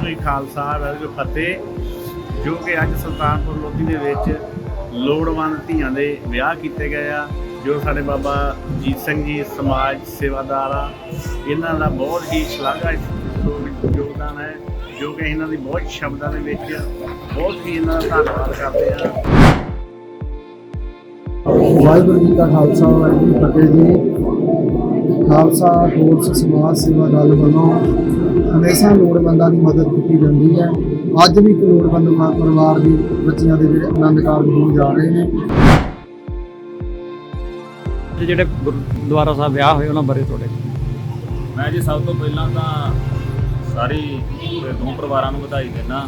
ਜੀ ਖਾਲਸਾ, ਵਾਹਿਗੁਰੂ ਫਤਿਹ। ਜੋ ਕਿ ਅੱਜ ਸੁਲਤਾਨਪੁਰ ਲੋਧੀ ਦੇ ਵਿੱਚ ਲੋੜਵੰਦ ਧੀਆਂ ਦੇ ਵਿਆਹ ਕੀਤੇ ਗਏ ਆ, ਜੋ ਸਾਡੇ ਬਾਬਾ ਜੀਤ ਸਿੰਘ ਜੀ ਸਮਾਜ ਸੇਵਾਦਾਰ ਆ। ਇਹਨਾਂ ਦਾ ਬਹੁਤ ਹੀ ਸ਼ਲਾਘਾਯੋਗ ਯੋਗਦਾਨ ਹੈ, ਜੋ ਕਿ ਇਹਨਾਂ ਦੀ ਬਹੁਤ ਸ਼ਬਦਾਂ ਦੇ ਵਿੱਚ ਬਹੁਤ ਹੀ ਇਹਨਾਂ ਦਾ ਧੰਨਵਾਦ ਕਰਦੇ ਆ। ਵਾਹਿਗੁਰੂ ਜੀ ਕਾ ਖਾਲਸਾ, ਵਾਹਿਗੁਰੂ ਫਤਿਹ ਜੀ। ਖਾਲਸਾ ਫੋਰਸ ਸਮਾਜ ਸੇਵਾ ਦਲ ਵੱਲੋਂ ਹਮੇਸ਼ਾ ਲੋੜਵੰਦਾਂ ਦੀ ਮਦਦ ਕੀਤੀ ਜਾਂਦੀ ਹੈ। ਅੱਜ ਵੀ ਇੱਕ ਲੋੜਵੰਦ ਪਰਿਵਾਰ ਦੀ ਬੱਚੀਆਂ ਦੇ ਜਿਹੜੇ ਆਨੰਦ ਕਾਰਜ ਹੋਣ ਜਾ ਰਹੇ ਨੇ। ਤੇ ਜਿਹੜੇ ਗੁਰਦੁਆਰਾ ਸਾਹਿਬ ਵਿਆਹ ਹੋਏ ਉਹਨਾਂ ਬਾਰੇ ਤੁਹਾਡੇ ਮੈਂ ਜੀ ਸਭ ਤੋਂ ਪਹਿਲਾਂ ਤਾਂ ਸਾਰੀ ਦੋ ਪਰਿਵਾਰਾਂ ਨੂੰ ਵਧਾਈ ਦਿੰਦਾ।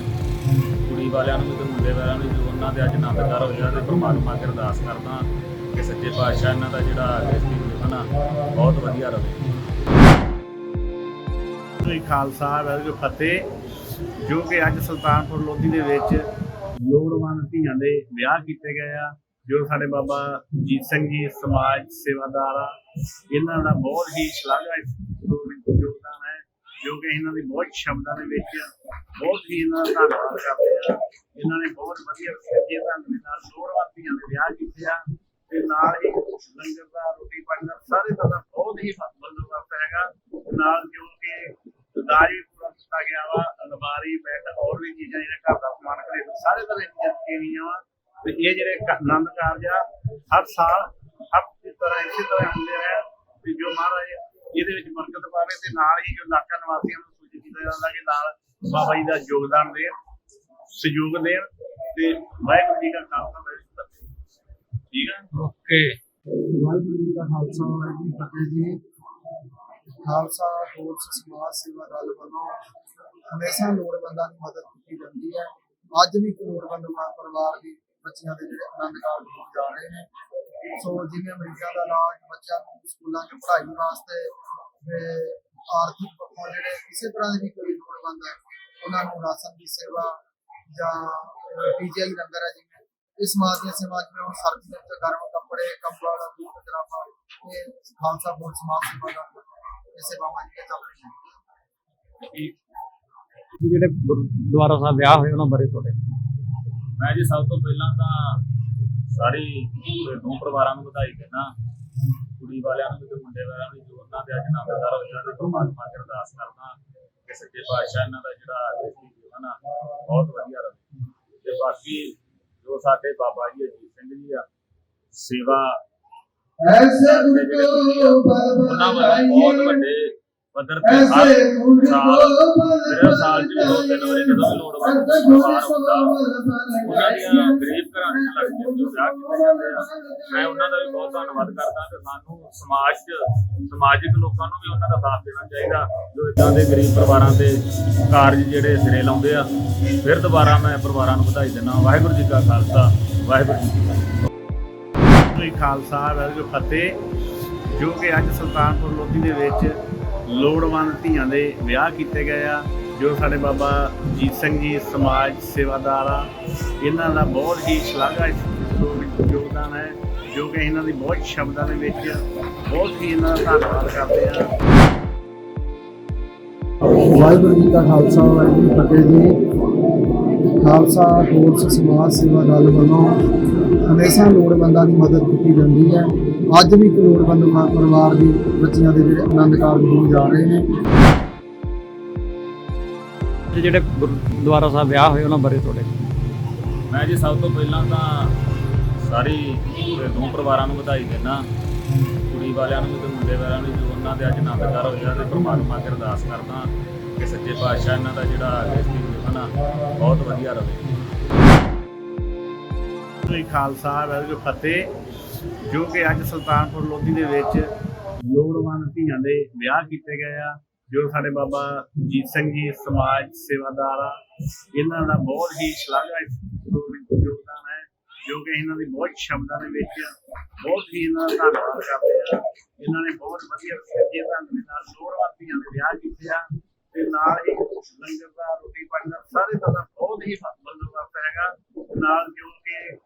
ਕੁੜੀ ਵਾਲਿਆਂ ਨੂੰ ਤੇ ਮੁੰਡੇ ਵਾਲਿਆਂ ਨੂੰ ਜੋ ਉਹਨਾਂ ਦੇ ਅੱਜ ਆਨੰਦਕਾਰ ਹੋਇਆ ਤੇ ਪ੍ਰਮਾਤਮਾ ਅੱਗੇ ਅਰਦਾਸ ਕਰਦਾ ਕਿ ਸੱਚੇ ਪਾਤਸ਼ਾਹ ਇਹਨਾਂ ਦਾ ਜਿਹੜਾ ਜੀਵਨ ਆ ਬਹੁਤ ਵਧੀਆ ਰਹੇ। ਜੀ ਖਾਲਸਾ, ਵਾਹਿਗੁਰੂ ਫਤਿਹ, ਜੋ ਕਿ ਅੱਜ ਸੁਲਤਾਨਪੁਰ ਲੋਧੀ ਦੇ ਵਿੱਚ ਲੋੜਵੰਦ ਧੀਆਂ ਦੇ ਵਿਆਹ ਕੀਤੇ ਗਏ ਆ, ਜੋ ਸਾਡੇ ਬਾਬਾ ਜੀਤ ਸਿੰਘ ਜੀ ਸਮਾਜ ਸੇਵਾਦਾਰ ਆ। ਇਹਨਾਂ ਦਾ ਬਹੁਤ ਹੀ ਸ਼ਲਾਘਾਯੋਗ ਯੋਗਦਾਨ ਹੈ, ਜੋ ਕਿ ਇਹਨਾਂ ਦੀ ਬਹੁਤ ਸ਼ਬਦਾਂ ਦੇ ਵਿੱਚ ਬਹੁਤ ਹੀ ਇਹਨਾਂ ਦਾ ਧੰਨਵਾਦ ਕਰਦੇ ਆ। ਇਹਨਾਂ ਨੇ ਬਹੁਤ ਵਧੀਆ ਸੱਜੇ ਢੰਗ ਦੇ ਨਾਲ ਲੋੜਵੰਦ ਧੀਆਂ ਦੇ ਵਿਆਹ ਕੀਤੇ ਆ। ਤੇ ਨਾਲ ਹੀ ਲੰਗਰ ਦਾ ਰੋਟੀ ਪਾਣੀ ਦਾ ਸਾਰੇ ਦਾ ਬਹੁਤ ਹੀ ਬੰਦੋਬਸਤ ਹੈਗਾ। ਨਾਲ ਜੋ ਵੀ ਪੂਰਾ ਦਿੱਤਾ ਗਿਆ ਵਾ ਅਲਮਾਰੀ ਬੈੱਡ ਹੋਰ ਵੀ ਚੀਜ਼ਾਂ ਜਿਹੜੇ ਘਰ ਦਾ ਸਮਾਨ ਘਰੇਲੂ ਸਾਰੇ ਤਰ੍ਹਾਂ ਦੀਆਂ ਚੀਜ਼ਾਂ ਵਾ। ਤੇ ਇਹ ਜਿਹੜੇ ਆਨੰਦ ਕਾਰਜ ਆ ਹਰ ਸਾਲ ਹਰ ਇਸ ਤਰ੍ਹਾਂ ਇਸੇ ਤਰ੍ਹਾਂ ਹੁੰਦੇ ਆ। ਤੇ ਜੋ ਮਹਾਰਾਜ ਇਹਦੇ ਵਿੱਚ ਬਰਕਤ ਪਾਵੇ ਤੇ ਨਾਲ ਹੀ ਜੋ ਇਲਾਕਾ ਨਿਵਾਸੀਆਂ ਨੂੰ ਸੂਚਿਤ ਕੀਤਾ ਜਾਂਦਾ ਕਿ ਨਾਲ ਬਾਬਾ ਜੀ ਦਾ ਯੋਗਦਾਨ ਦੇਣ ਸਹਿਯੋਗ ਦੇਣ ਤੇ ਵਾਹਿਗੁਰੂ ਜੀ ਦਾ ਖਾਲਸਾ ਵਾਹਿਗੁਰੂ ਜੀ ਠੀਕ ਹੈ ਓਕੇ। ਵਾਹਿਗੁਰੂ ਜੀ ਕਾ ਖਾਲਸਾ ਵਾਹਿਗੁਰੂ ਜੀ ਫਤਿਹ ਜੀ। ਖਾਲਸਾ ਫੋਰਸ ਸਮਾਜ ਸੇਵਾ ਦਲ ਵੱਲੋਂ ਹਮੇਸ਼ਾ ਲੋੜਵੰਦਾਂ ਦੀ ਮਦਦ ਕੀਤੀ ਜਾਂਦੀ ਹੈ। ਅੱਜ ਵੀ ਲੋੜਵੰਦ ਪਰਿਵਾਰ ਦੀ ਬੱਚਿਆਂ ਦੇ ਜਿਹੜੇ ਆਨੰਦ ਕਾਰਜ ਹੋਣ ਜਾ ਰਹੇ ਨੇ। ਸੋ ਜਿਵੇਂ ਮਰੀਜ਼ਾਂ ਦਾ ਇਲਾਜ ਬੱਚਿਆਂ ਨੂੰ ਸਕੂਲਾਂ 'ਚ ਪੜ੍ਹਾਈ ਵਾਸਤੇ ਆਰਥਿਕ ਪੱਖੋਂ ਜਿਹੜੇ ਕਿਸੇ ਤਰ੍ਹਾਂ ਦੀ ਵੀ ਕੋਈ ਲੋੜਵੰਦ ਹੈ, ਉਹਨਾਂ ਨੂੰ ਰਾਸ਼ਨ ਦੀ ਸੇਵਾ ਜਾਂ ਪੀਜੀਆਈ ਲੰਗਰ ਹੈ ਜਿਵੇਂ। ਇਸ ਸਮਾਜ ਦੀਆਂ ਸੇਵਾ ਜਿਵੇਂ ਹੁਣ ਸਰਦੀਆਂ 'ਚ ਗਰਮ ਕੱਪੜੇ, ਕੰਬਲ ਬੂਟ ਜਰਾਬਾਂ, ਇਹ ਖਾਲਸਾ ਫੋਰਸ ਸਮਾਜ ਸੇਵਾ ਦਾ ਚੱਲ ਰਹੀਆਂ ਤੇ ਜਿਹੜੇ ਗੁਰਦੁਆਰਾ ਸਾਹਿਬ ਵਿਆਹ ਹੋਏ ਉਹਨਾਂ ਬਾਰੇ ਤੁਹਾਡੇ। ਮੈਂ ਜੀ ਸਭ ਤੋਂ ਪਹਿਲਾਂ ਤਾਂ ਸਾਰੀ ਦੋ ਪਰਿਵਾਰਾਂ ਨੂੰ ਵਧਾਈ ਦਿੰਦਾ। ਕੁੜੀ ਵਾਲਿਆਂ ਨੂੰ ਤੇ ਮੁੰਡੇ ਵਾਲਿਆਂ ਨੂੰ ਜੋ ਉਹਨਾਂ ਦੇ ਅੱਜ ਆਨੰਦਕਾਰ ਹੋਇਆ ਤੇ ਪ੍ਰਮਾਤਮਾ ਅੱਗੇ ਅਰਦਾਸ ਕਰਦਾ ਕਿ ਸੱਚੇ ਪਾਤਸ਼ਾਹ ਇਹਨਾਂ ਦਾ ਜਿਹੜਾ ਜੀਵਨ ਆ ਬਹੁਤ ਵਧੀਆ ਰਹੇ। ਤੇ ਬਾਕੀ ਜੋ ਸਾਡੇ ਬਾਬਾ ਜੀ ਅਜੀਤ ਸਿੰਘ ਜੀ ਆ ਸੇਵਾ ਐਸੇ ਦੇ ਜਿਹੜੇ ਤੁਸੀਂ ਆ, ਉਹਨਾਂ ਵੱਲੋਂ ਬਹੁਤ ਵੱਡੇ ਪੱਧਰ ਤੇ ਹਰ ਸਾਲ ਜਿਹੜੇ ਸਾਲ ਚ ਵੀ ਦੋ ਤਿੰਨ ਵਾਰੀ ਜਦੋਂ ਵੀ ਲੋੜ ਪਰਿਵਾਰ ਹੁੰਦਾ। ਉਹਨਾਂ ਦੀਆਂ ਗਰੀਬ ਘਰਾਂ ਦੇ ਲੜਕੀਆਂ ਜੋ ਵਿਆਹ ਕੀਤੇ ਜਾਂਦੇ ਆ। ਮੈਂ ਉਹਨਾਂ ਦਾ ਵੀ ਬਹੁਤ ਧੰਨਵਾਦ ਕਰਦਾ ਤੇ ਸਾਨੂੰ ਸਮਾਜ 'ਚ ਸਮਾਜਿਕ ਲੋਕਾਂ ਨੂੰ ਵੀ ਉਹਨਾਂ ਦਾ ਸਾਥ ਦੇਣਾ ਚਾਹੀਦਾ ਜੋ ਇਦਾਂ ਦੇ ਗਰੀਬ ਪਰਿਵਾਰਾਂ ਦੇ ਕਾਰਜ ਜਿਹੜੇ ਸਿਰੇ ਲਾਉਂਦੇ ਆ। ਫਿਰ ਦੁਬਾਰਾ ਮੈਂ ਪਰਿਵਾਰਾਂ ਨੂੰ ਵਧਾਈ ਦਿੰਦਾ ਵਾਹਿਗੁਰੂ ਜੀ ਕਾ ਖਾਲਸਾ ਵਾਹਿਗੁਰੂ ਜੀ ਕੀ ਫਤਿਹ। ਜੀ ਖਾਲਸਾ ਵਾਹਿਗੁਰੂ ਫਤਿਹ, ਜੋ ਕਿ ਅੱਜ ਸੁਲਤਾਨਪੁਰ ਲੋਧੀ ਦੇ ਵਿੱਚ ਲੋੜਵੰਦ ਧੀਆਂ ਦੇ ਵਿਆਹ ਕੀਤੇ ਗਏ ਆ, ਜੋ ਸਾਡੇ ਬਾਬਾ ਜੀਤ ਸਿੰਘ ਜੀ ਸਮਾਜ ਸੇਵਾਦਾਰ ਆ। ਇਹਨਾਂ ਦਾ ਬਹੁਤ ਹੀ ਸ਼ਲਾਘਾਯੋਗ ਯੋਗਦਾਨ ਹੈ, ਜੋ ਕਿ ਇਹਨਾਂ ਦੀ ਬਹੁਤ ਸ਼ਬਦਾਂ ਦੇ ਵਿੱਚ ਬਹੁਤ ਹੀ ਇਹਨਾਂ ਦਾ ਧੰਨਵਾਦ ਕਰਦੇ ਆ। ਵਾਹਿਗੁਰੂ ਜੀ ਕਾ ਖਾਲਸਾ, ਵਾਹਿਗੁਰੂ ਜੀ ਫਤਿਹ ਜੀ। ਖਾਲਸਾ ਫੋਰਸ ਸਮਾਜ ਸੇਵਾ ਦਲ ਵੱਲੋਂ ਹਮੇਸ਼ਾ ਲੋੜਵੰਦਾਂ ਦੀ ਮਦਦ ਕੀਤੀ ਜਾਂਦੀ ਹੈ। ਅੱਜ ਵੀ ਇੱਕ ਲੋੜਵੰਦ ਪਰਿਵਾਰ ਦੀ ਬੱਚੀਆਂ ਦੇ ਜਿਹੜੇ ਆਨੰਦ ਕਾਰਜ ਹੋਣ ਜਾ ਰਹੇ ਨੇ। ਜਿਹੜੇ ਗੁਰਦੁਆਰਾ ਸਾਹਿਬ ਵਿਆਹ ਹੋਏ ਉਹਨਾਂ ਬਾਰੇ ਤੁਹਾਡੇ ਮੈਂ ਜੀ ਸਭ ਤੋਂ ਪਹਿਲਾਂ ਤਾਂ ਸਾਰੀ ਦੋ ਪਰਿਵਾਰਾਂ ਨੂੰ ਵਧਾਈ ਦਿੰਦਾ। ਕੁੜੀ ਵਾਲਿਆਂ ਨੂੰ ਤੇ ਮੁੰਡੇ ਵਾਲਿਆਂ ਨੂੰ ਜੋ ਉਹਨਾਂ ਦੇ ਅੱਜ ਆਨੰਦਕਾਰ ਹੋਇਆ ਤੇ ਪ੍ਰਮਾਤਮਾ ਅੱਗੇ ਅਰਦਾਸ ਕਰਦਾ। ਕਿ ਸੱਚੇ ਪਾਤਸ਼ਾਹ ਇਹਨਾਂ ਦਾ ਜਿਹੜਾ ਰਿਸ਼ਤੀ ਜੀਵਨ ਆ ਬਹੁਤ ਵਧੀਆ ਰਹੇ। ਜੀ ਖਾਲਸਾ ਵਾਹਿਗੁਰੂ ਫਤਿਹ, ਜੋ ਕਿ ਅੱਜ ਸੁਲਤਾਨਪੁਰ ਲੋਧੀ ਦੇ ਵਿੱਚ ਲੋੜਵੰਦ ਧੀਆਂ ਦੇ ਵਿਆਹ ਕੀਤੇ ਗਏ ਆ, ਜੋ ਸਾਡੇ ਬਾਬਾ ਜੀਤ ਸਿੰਘ ਜੀ, ਸਮਾਜ ਸੇਵਾਦਾਰ ਆ, ਇਹਨਾਂ ਦਾ ਬਹੁਤ ਹੀ ਸ਼ਲਾਘਾਯੋਗ ਯੋਗਦਾਨ ਹੈ, ਜੋ ਕਿ ਇਹਨਾਂ ਦੀ ਬਹੁਤ ਸ਼ਬਦਾਂ ਦੇ ਵਿੱਚ ਬਹੁਤ ਹੀ ਇਹਨਾਂ ਦਾ ਧੰਨਵਾਦ ਕਰਦੇ ਆ। ਇਹਨਾਂ ਨੇ ਬਹੁਤ ਵਧੀਆ ਸੱਜੇ ਢੰਗ ਦੇ ਨਾਲ ਲੋੜਵੰਦ ਧੀਆਂ ਦੇ ਵਿਆਹ ਕੀਤੇ ਆ। ਤੇ ਨਾਲ ਹੀ ਲੰਗਰ ਦਾ ਰੋਟੀ ਪਾਣੀ ਦਾ ਸਾਰੇ ਦਾ ਬਹੁਤ ਹੀ ਬੰਦੋਬਸਤ ਹੈਗਾ। ਨਾਲ ਜੋ ਕਿ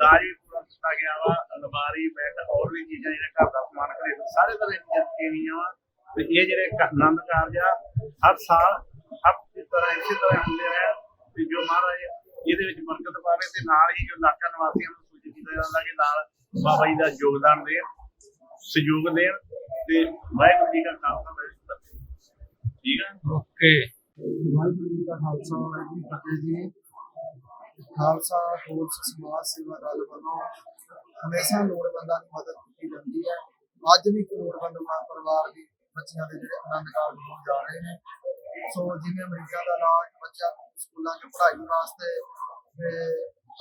ਦਾਜ ਪੂਰਾ ਦਿੱਤਾ ਗਿਆ ਵਾ, ਅਲਮਾਰੀ, ਬੈੱਡ, ਹੋਰ ਵੀ ਚੀਜ਼ਾਂ ਜਿਹੜੇ ਘਰ ਦਾ ਸਮਾਨ ਘਰੇਲੂ ਸਾਰੇ ਤਰ੍ਹਾਂ ਦੀਆਂ ਚੀਜ਼ਾਂ ਵਾ। ਤੇ ਇਹ ਜਿਹੜੇ ਆਨੰਦ ਕਾਰਜ ਆ, ਹਰ ਸਾਲ ਹਰ ਤਰ੍ਹਾਂ ਇਸੇ ਤਰ੍ਹਾਂ ਹੁੰਦੇ ਆ। ਵੀ ਜੋ ਮਹਾਰਾਜ ਇਹਦੇ ਵਿੱਚ ਬਰਕਤ ਪਾਵੇ ਤੇ ਨਾਲ ਹੀ ਜੋ ਇਲਾਕਾ ਨਿਵਾਸੀਆਂ ਨੂੰ ਸੂਚਿਤ ਕੀਤਾ ਜਾਂਦਾ ਕਿ ਨਾਲ ਬਾਬਾ ਜੀ ਦਾ ਯੋਗਦਾਨ ਦੇਣ, ਸਹਿਯੋਗ ਦੇਣ ਤੇ ਵਾਹਿਗੁਰੂ ਜੀ ਦਾ ਖਾਲਸਾ ਵਾਹਿਗੁਰੂ ਜੀ ਕੀ ਫਤਿਹ ਠੀਕ ਹੈ। ਓਕੇ। ਵਾਹਿਗੁਰੂ ਜੀ ਦਾ ਖਾਲਸਾ ਵਾਹਿਗੁਰੂ ਜੀ ਕੀ ਫਤਿਹ ਜੀ ਖਾਲਸਾ ਫੋਰਸ ਸਮਾਜ ਸੇਵਾ ਦਲ ਵੱਲੋਂ ਹਮੇਸ਼ਾ ਲੋੜਵੰਦਾਂ ਦੀ ਮਦਦ ਕੀਤੀ ਜਾਂਦੀ ਹੈ। ਅੱਜ ਵੀ ਇੱਕ ਲੋੜਵੰਦ ਪ- ਪਰਿਵਾਰ ਦੇ ਬੱਚਿਆਂ ਦੇ ਜਿਹੜੇ ਆਨੰਦ ਕਾਰਜ ਹੋਣ ਜਾ ਰਹੇ ਨੇ। ਸੋ ਜਿਵੇਂ ਮਰੀਜ਼ਾਂ ਦਾ ਇਲਾਜ ਬੱਚਿਆਂ ਨੂੰ ਸਕੂਲਾਂ 'ਚ ਪੜ੍ਹਾਈ ਵਾਸਤੇ ਤੇ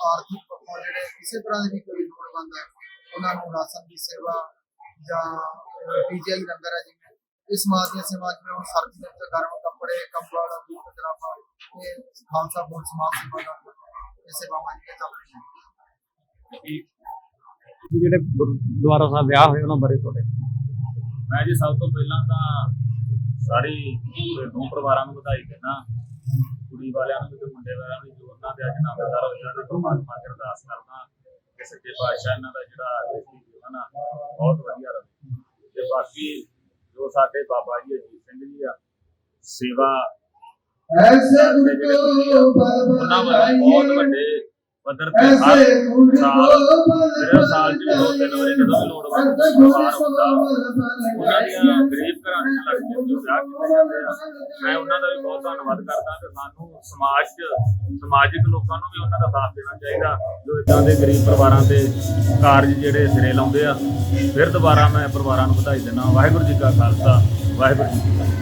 ਆਰਥਿਕ ਪੱਖੋਂ ਜਿਹੜੇ ਕਿਸੇ ਤਰ੍ਹਾਂ ਦੇ ਵੀ ਕੋਈ ਲੋੜਵੰਦ ਹੈ ਉਹਨਾਂ ਨੂੰ ਰਾਸ਼ਨ ਦੀ ਸੇਵਾ ਜਾਂ ਪੀਜੀਆਈ ਲੰਗਰ ਹੈ ਇਸ ਸਮਾਜ ਦੀਆਂ ਸੇਵਾ ਜਿਵੇਂ ਹੁਣ ਸਰਦੀਆਂ ਵਿੱਚ ਗਰਮ ਕੱਪੜੇ ਕੰਬਲ ਬੂਟ ਜਰਾਬਾਂ ਇਹ ਖਾਲਸਾ ਬੋਲ ਸਮਾਜ ਸੇਵਾ ਦਾ ਇਹ ਸੇਵਾਵਾਂ ਜਿਹੜੀਆਂ ਚੱਲ ਰਹੀਆਂ ਜਿਹੜੇ ਗੁਰਦੁਆਰਾ ਸਾਹਿਬ ਵਿਆਹ ਹੋਏ ਉਹਨਾਂ ਬਾਰੇ ਤੁਹਾਡੇ। ਮੈਂ ਜੀ ਸਭ ਤੋਂ ਪਹਿਲਾਂ ਤਾਂ ਸਾਰੀ ਦੋ ਪਰਿਵਾਰਾਂ ਨੂੰ ਵਧਾਈ ਦਿੰਦਾ ਕੁੜੀ ਵਾਲਿਆਂ ਨੂੰ ਤੇ ਮੁੰਡੇ ਵਾਲਿਆਂ ਨੂੰ ਵੀ ਜੋ ਉਹਨਾਂ ਦੇ ਅੱਜ ਨਾਮਦਾਰ ਹੋਏ ਉਹਨਾਂ ਦੇ ਪਰਮਾਤਮਾ ਅੱਗੇ ਅਰਦਾਸ ਕਰਦਾ ਕਿ ਸੱਚੇ ਪਾਤਸ਼ਾਹ ਇਹਨਾਂ ਦਾ ਜਿਹੜਾ ਅਗਲੀ ਜੀਵਨ ਆ ਬਹੁਤ ਵਧੀਆ ਰਹੇ। ਤੇ ਬਾਕੀ ਜੋ ਸਾਡੇ ਬਾਬਾ ਜੀ ਅਜੀਤ ਸਿੰਘ ਜੀ ਆ। ਸੇਵਾ ਐਸੇ ਤੁਸੀਂ ਆ, ਉਹਨਾਂ ਵੱਲੋਂ ਬਹੁਤ ਵੱਡੇ ਪੱਧਰ ਤੇ ਹਰ ਸਾਲ ਜਿਹੜੇ ਸਾਲ ਚ ਦੋ ਤਿੰਨ ਵਾਰੀ ਜਦੋਂ ਵੀ ਲੋੜ ਪਰਿਵਾਰ ਹੁੰਦਾ ਉਹਨਾਂ ਦੀਆਂ ਗਰੀਬ ਘਰਾਂ ਦੀਆਂ ਲੜਕੀਆਂ ਜੋ ਵਿਆਹ ਕੀਤੇ ਜਾਂਦੇ ਆ। ਮੈਂ ਉਹਨਾਂ ਦਾ ਵੀ ਬਹੁਤ ਧੰਨਵਾਦ ਕਰਦਾ ਕਿ ਸਾਨੂੰ ਸਮਾਜ 'ਚ ਸਮਾਜਿਕ ਲੋਕਾਂ ਨੂੰ ਵੀ ਉਹਨਾਂ ਦਾ ਸਾਥ ਦੇਣਾ ਚਾਹੀਦਾ ਜੋ ਇਦਾਂ ਦੇ ਗਰੀਬ ਪਰਿਵਾਰਾਂ ਦੇ ਕਾਰਜ ਜਿਹੜੇ ਸਿਰੇ ਲਾਉਂਦੇ ਆ। ਫਿਰ ਦੁਬਾਰਾ ਮੈਂ ਪਰਿਵਾਰਾਂ ਨੂੰ ਵਧਾਈ ਦਿੰਦਾ ਵਾਹਿਗੁਰੂ ਜੀ ਕਾ ਖਾਲਸਾ ਵਾਹਿਗੁਰੂ ਜੀ ਕੀ ਫਤਿਹ।